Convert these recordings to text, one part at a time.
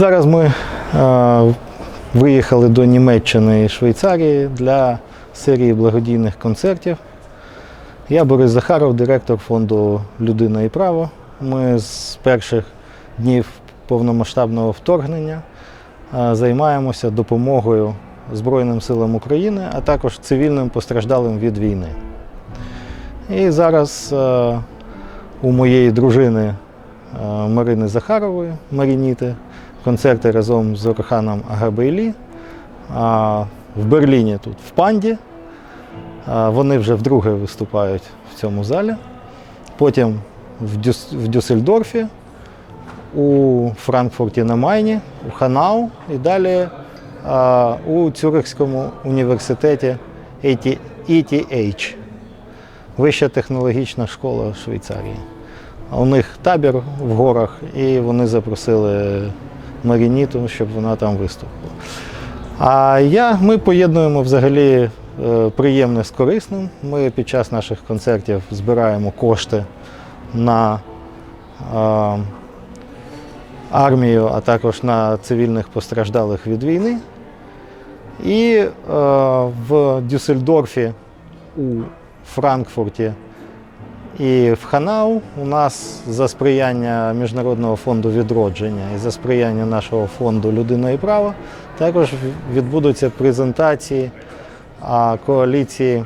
Зараз ми е, виїхали до Німеччини і Швейцарії для серії благодійних концертів. Я Борис Захаров, директор фонду Людина і право. Ми з перших днів повномасштабного вторгнення е, займаємося допомогою Збройним силам України, а також цивільним постраждалим від війни. І зараз е, у моєї дружини е, Марини Захарової, Марініти, концерти разом з Орханом. А в Берліні тут в Панді. Вони вже вдруге виступають в цьому залі. Потім в, Дюс, в Дюссельдорфі, у Франкфурті на Майні, у Ханау і далі у Цюрихському університеті ET ETH. Вища технологічна школа Швейцарії. У них табір в горах, і вони запросили Марініту, щоб вона там виступила. А я, ми поєднуємо взагалі е, приємне з корисним. Ми під час наших концертів збираємо кошти на е, армію, а також на цивільних постраждалих від війни. І е, в Дюссельдорфі, у Франкфурті і в Ханау у нас за сприяння Міжнародного фонду відродження і за сприяння нашого фонду Людина і право також відбудуться презентації коаліції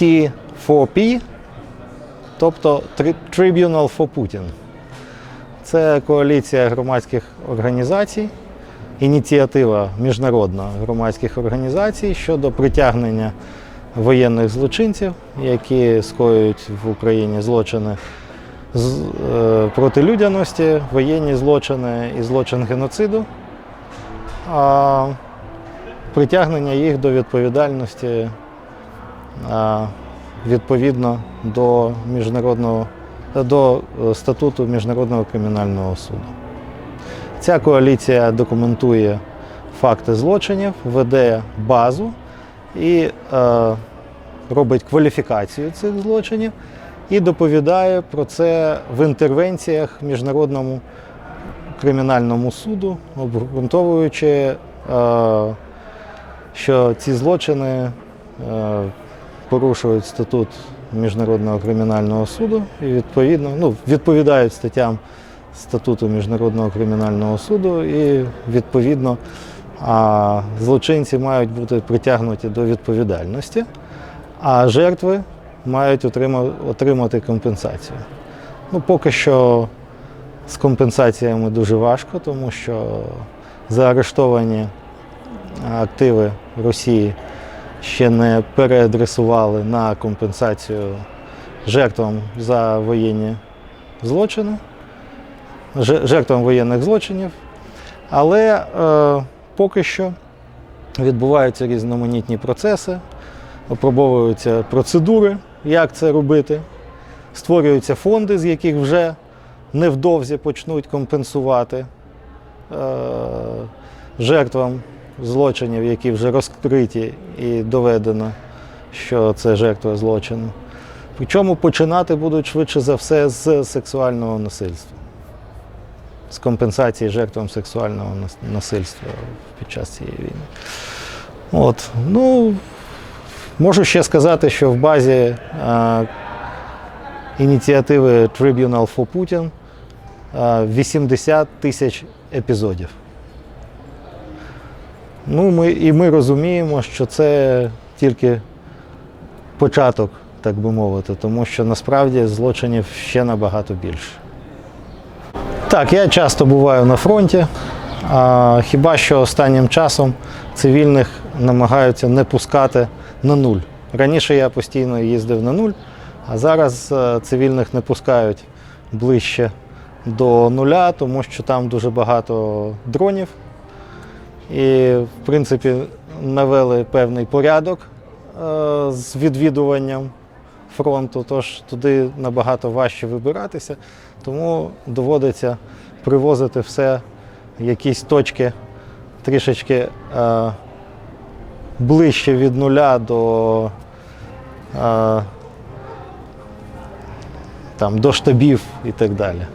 T4P, тобто Tri- Tribunal for Putin. Це коаліція громадських організацій, ініціатива міжнародна громадських організацій щодо притягнення воєнних злочинців, які скоюють в Україні злочини е, проти людяності, воєнні злочини і злочин геноциду, а притягнення їх до відповідальності а, відповідно до міжнародного до е, статуту Міжнародного кримінального суду. Ця коаліція документує факти злочинів, веде базу і е, робить кваліфікацію цих злочинів і доповідає про це в інтервенціях Міжнародному кримінальному суду, обґрунтовуючи, е, що ці злочини е, порушують статут Міжнародного кримінального суду і відповідно ну, відповідають статтям статуту Міжнародного кримінального суду і відповідно а злочинці мають бути притягнуті до відповідальності, а жертви мають отрима- отримати компенсацію. Ну, поки що з компенсаціями дуже важко, тому що заарештовані активи Росії ще не переадресували на компенсацію жертвам за воєнні злочини, жертвам воєнних злочинів. Але е, поки що відбуваються різноманітні процеси, опробовуються процедури, як це робити, створюються фонди, з яких вже невдовзі почнуть компенсувати е, жертвам злочинів, які вже розкриті і доведено, що це жертва злочину. Причому починати будуть швидше за все з сексуального насильства з компенсації жертвам сексуального насильства під час цієї війни. От. Ну, можу ще сказати, що в базі а, ініціативи Tribunal for Putin а, 80 тисяч епізодів. Ну, ми, і ми розуміємо, що це тільки початок, так би мовити, тому що насправді злочинів ще набагато більше. Так, я часто буваю на фронті, а хіба що останнім часом цивільних намагаються не пускати на нуль. Раніше я постійно їздив на нуль, а зараз е, цивільних не пускають ближче до нуля, тому що там дуже багато дронів. І, в принципі, навели певний порядок е, з відвідуванням фронту, тож туди набагато важче вибиратися, тому доводиться привозити все якісь точки трішечки е, ближче від нуля до, е, там, до штабів і так далі.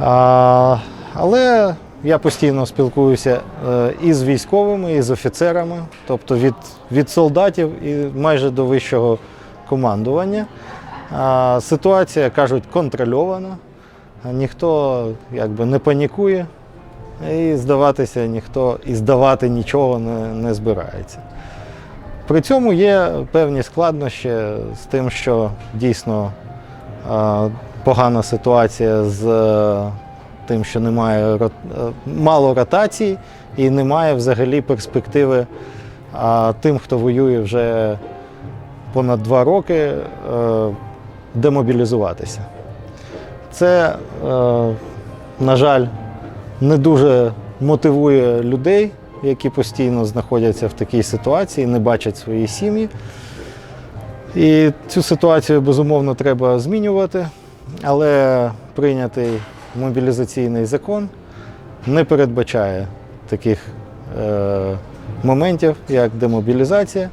А, Але я постійно спілкуюся е, і з військовими, і з офіцерами, тобто від, від солдатів і майже до вищого командування. Ситуація, кажуть, контрольована. Ніхто якби, не панікує, і здаватися ніхто і здавати нічого не, не збирається. При цьому є певні складнощі з тим, що дійсно погана ситуація з е, тим, що немає е, мало ротацій і немає взагалі перспективи тим, хто воює вже понад два роки, е, демобілізуватися. Це, е, на жаль, не дуже мотивує людей, які постійно знаходяться в такій ситуації, не бачать свої сім'ї. І цю ситуацію, безумовно, треба змінювати, але прийнятий мобілізаційний закон не передбачає таких е, моментів, як демобілізація.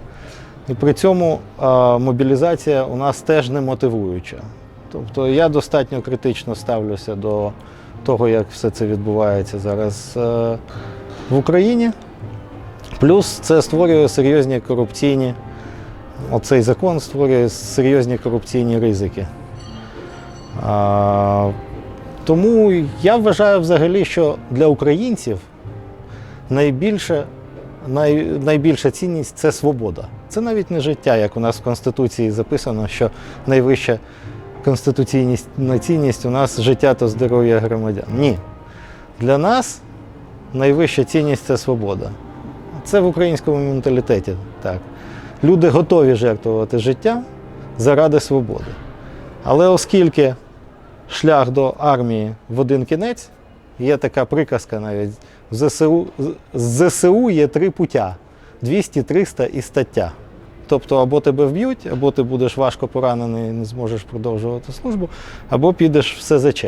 І при цьому мобілізація у нас теж не мотивуюча. Тобто я достатньо критично ставлюся до того, як все це відбувається зараз е, в Україні. Плюс це створює серйозні корупційні, оцей закон створює серйозні корупційні ризики. Тому я вважаю взагалі, що для українців найбільше, най, найбільша цінність це свобода. Це навіть не життя, як у нас в Конституції записано, що найвища конституційна цінність у нас життя та здоров'я громадян. Ні. Для нас найвища цінність це свобода. Це в українському менталітеті так. Люди готові жертвувати життя заради свободи. Але оскільки шлях до армії в один кінець, є така приказка навіть, в ЗСУ, з ЗСУ є три пуття: 200, 300 і стаття. Тобто або тебе вб'ють, або ти будеш важко поранений і не зможеш продовжувати службу, або підеш в СЗЧ,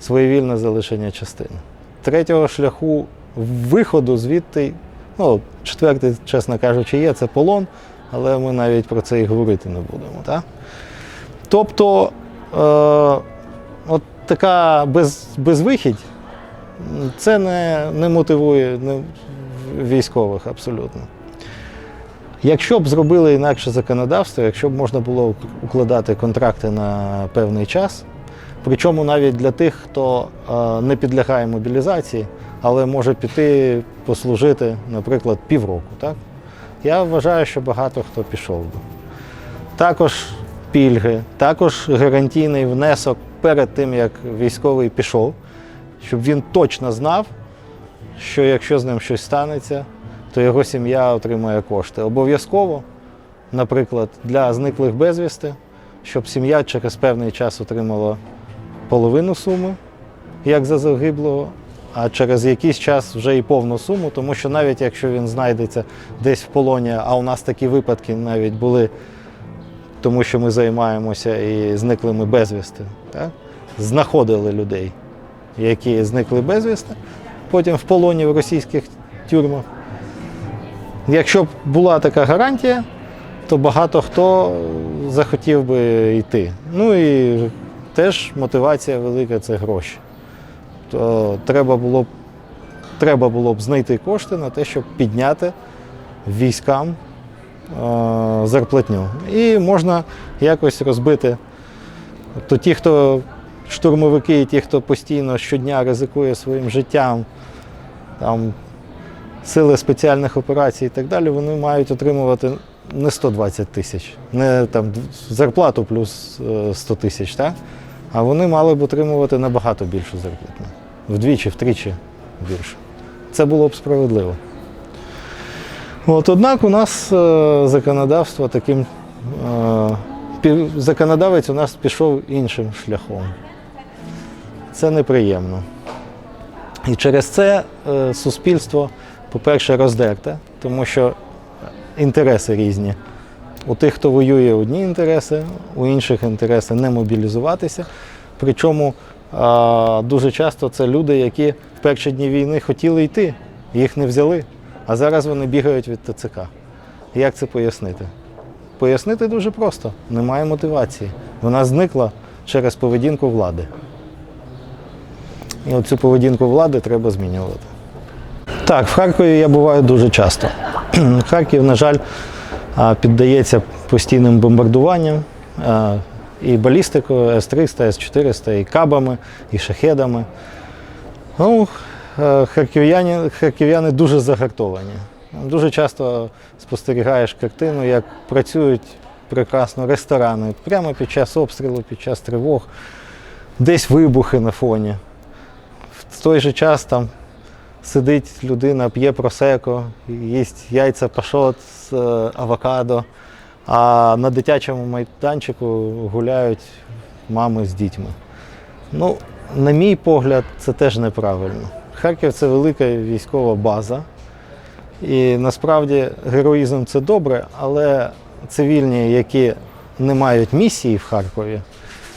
своєвільне залишення частини. Третього шляху виходу звідти, ну, четвертий, чесно кажучи, є, це полон, але ми навіть про це і говорити не будемо. Так? Тобто, е, от така без, безвихідь, це не, не мотивує не, військових абсолютно. Якщо б зробили інакше законодавство, якщо б можна було укладати контракти на певний час, причому навіть для тих, хто е, не підлягає мобілізації, але може піти послужити, наприклад, півроку. Так? Я вважаю, що багато хто пішов би. Також пільги, також гарантійний внесок перед тим, як військовий пішов, щоб він точно знав, що якщо з ним щось станеться, то його сім'я отримає кошти. Обов'язково, наприклад, для зниклих безвісти, щоб сім'я через певний час отримала половину суми, як за загиблого, а через якийсь час вже і повну суму, тому що навіть якщо він знайдеться десь в полоні, а у нас такі випадки навіть були, тому що ми займаємося і зниклими безвісти, так? знаходили людей, які зникли безвісти, потім в полоні в російських тюрмах. Якщо б була така гарантія, то багато хто захотів би йти. Ну і теж мотивація велика це гроші. То треба було б, треба було б знайти кошти на те, щоб підняти військам е, зарплатню. І можна якось розбити. Тобто ті, хто штурмовики, ті, хто постійно щодня ризикує своїм життям, там, сили спеціальних операцій і так далі, вони мають отримувати не 120 тисяч, не там зарплату плюс е, 100 тисяч, так? а вони мали б отримувати набагато більшу зарплату. Вдвічі, втричі більше. Це було б справедливо. От, однак у нас е, законодавство таким. Е, законодавець у нас пішов іншим шляхом. Це неприємно. І через це е, суспільство, по-перше, роздерте, тому що інтереси різні. У тих, хто воює, одні інтереси, у інших інтереси не мобілізуватися. Причому дуже часто це люди, які в перші дні війни хотіли йти, їх не взяли, а зараз вони бігають від ТЦК. Як це пояснити? Пояснити дуже просто: немає мотивації. Вона зникла через поведінку влади. І оцю поведінку влади треба змінювати. Так, в Харкові я буваю дуже часто. Харків, на жаль, піддається постійним бомбардуванням і балістикою С-300, С-400, і кабами, і шахедами. Ну, е, харків'яни, харків'яни дуже загартовані. Дуже часто спостерігаєш картину, як працюють прекрасно ресторани прямо під час обстрілу, під час тривог, десь вибухи на фоні. В той же час там сидить людина, п'є просеко, їсть яйця пашот з е, авокадо, а на дитячому майданчику гуляють мами з дітьми. Ну, на мій погляд, це теж неправильно. Харків це велика військова база. І насправді героїзм це добре, але цивільні, які не мають місії в Харкові,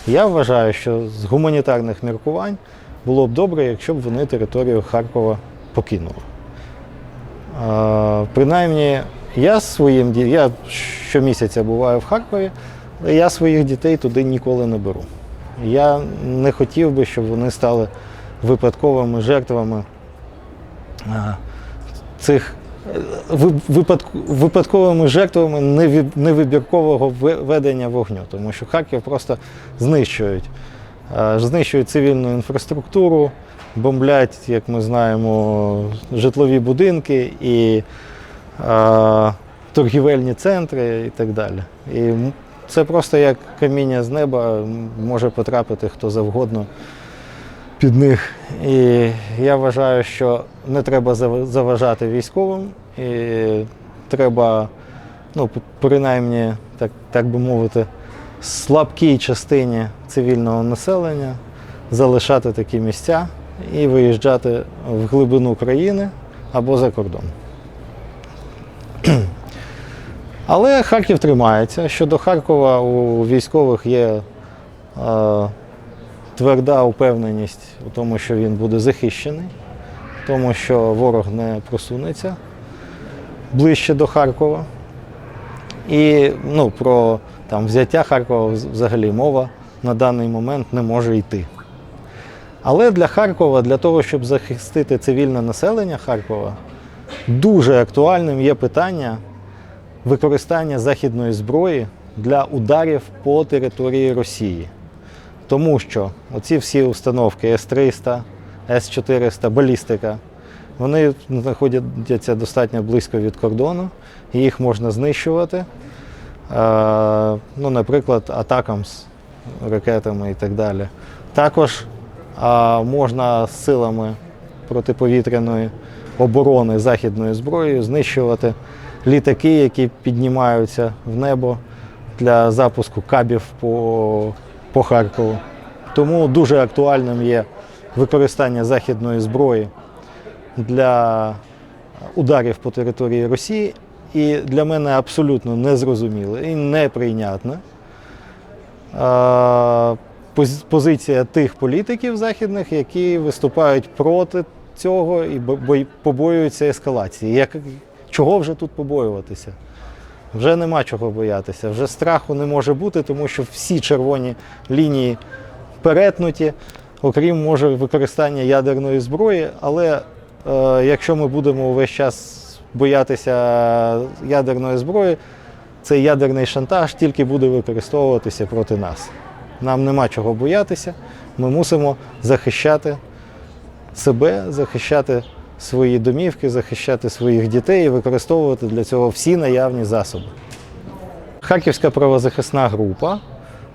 я вважаю, що з гуманітарних міркувань було б добре, якщо б вони територію Харкова покинули. Е, Принаймні, я своїм я щомісяця буваю в Харкові, але я своїх дітей туди ніколи не беру. Я не хотів би, щоб вони стали випадковими жертвами е, цих випадковими жертвами невибіркового ве- ведення вогню, тому що Харків просто знищують. Е, Знищують цивільну інфраструктуру, бомблять, як ми знаємо, житлові будинки і е, торгівельні центри і так далі. І це просто як каміння з неба може потрапити хто завгодно під них. І я вважаю, що не треба заважати військовим, і треба, ну, принаймні, так, так би мовити, слабкій частині цивільного населення залишати такі місця і виїжджати в глибину країни або за кордон. Але Харків тримається. Щодо Харкова у військових є е, тверда упевненість у тому, що він буде захищений, тому, що ворог не просунеться ближче до Харкова. І ну, про там, взяття Харкова взагалі мова на даний момент не може йти. Але для Харкова, для того, щоб захистити цивільне населення Харкова, дуже актуальним є питання використання західної зброї для ударів по території Росії. Тому що оці всі установки С-300, С-400, балістика, вони знаходяться достатньо близько від кордону, і їх можна знищувати. Е, ну, наприклад, атакам з ракетами і так далі. Також можна з силами протиповітряної оборони західною зброєю знищувати літаки, які піднімаються в небо для запуску кабів по, по Харкову. Тому дуже актуальним є використання західної зброї для ударів по території Росії. І для мене абсолютно незрозуміле і неприйнятне е, позиція тих політиків західних, які виступають проти цього і побоюються ескалації. Як, чого вже тут побоюватися? Вже нема чого боятися, вже страху не може бути, тому що всі червоні лінії перетнуті, окрім може використання ядерної зброї. Але е, якщо ми будемо увесь час боятися ядерної зброї, цей ядерний шантаж тільки буде використовуватися проти нас. Нам нема чого боятися. Ми мусимо захищати себе, захищати свої домівки, захищати своїх дітей і використовувати для цього всі наявні засоби. Харківська правозахисна група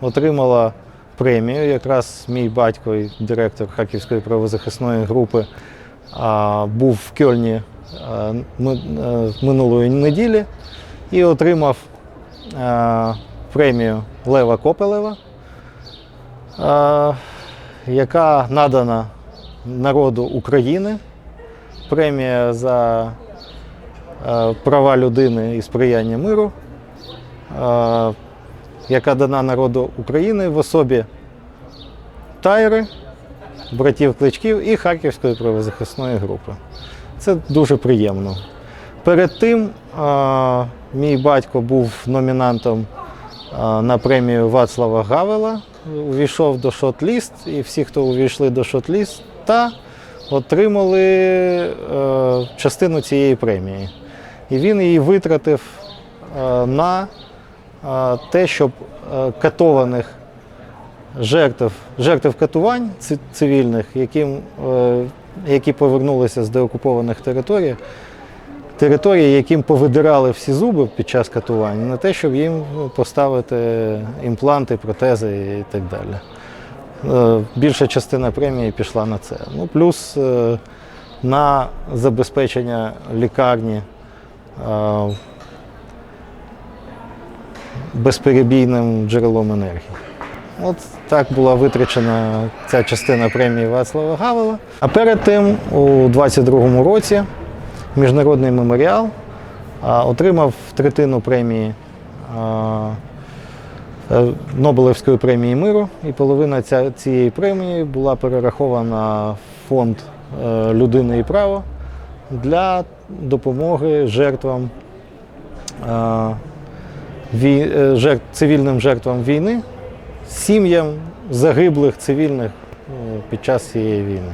отримала премію. Якраз мій батько, директор Харківської правозахисної групи, був в Кьольні ми- е, минулої неділі і отримав премію Лева Копелева, яка надана народу України. Премія за е, права людини і сприяння миру, е, яка дана народу України в особі Тайри, братів Кличків і Харківської правозахисної групи. Це дуже приємно. Перед тим е, мій батько був номінантом е, на премію Вацлава Гавела, увійшов до шот-ліст, і всі, хто увійшли до шот-ліст, брата отримали е, частину цієї премії. І він її витратив е, на е, те, щоб е, катованих жертв, жертв катувань цивільних, яким, е, які повернулися з деокупованих територій, території, яким повидирали всі зуби під час катувань, на те, щоб їм поставити імпланти, протези і так далі. Е, Більша частина премії пішла на це. Ну, плюс е, на забезпечення лікарні безперебійним джерелом енергії. От так була витрачена ця частина премії Вацлава Гавела. А перед тим, у 22-му році, міжнародний меморіал отримав третину премії е, Нобелевської премії миру, і половина цієї премії була перерахована в фонд е, людини і право для допомоги жертвам е, цивільним жертвам війни, сім'ям загиблих цивільних е, під час цієї війни.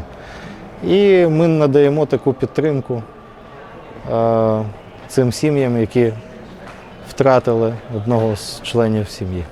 І ми надаємо таку підтримку цим сім'ям, які втратили одного з членів сім'ї.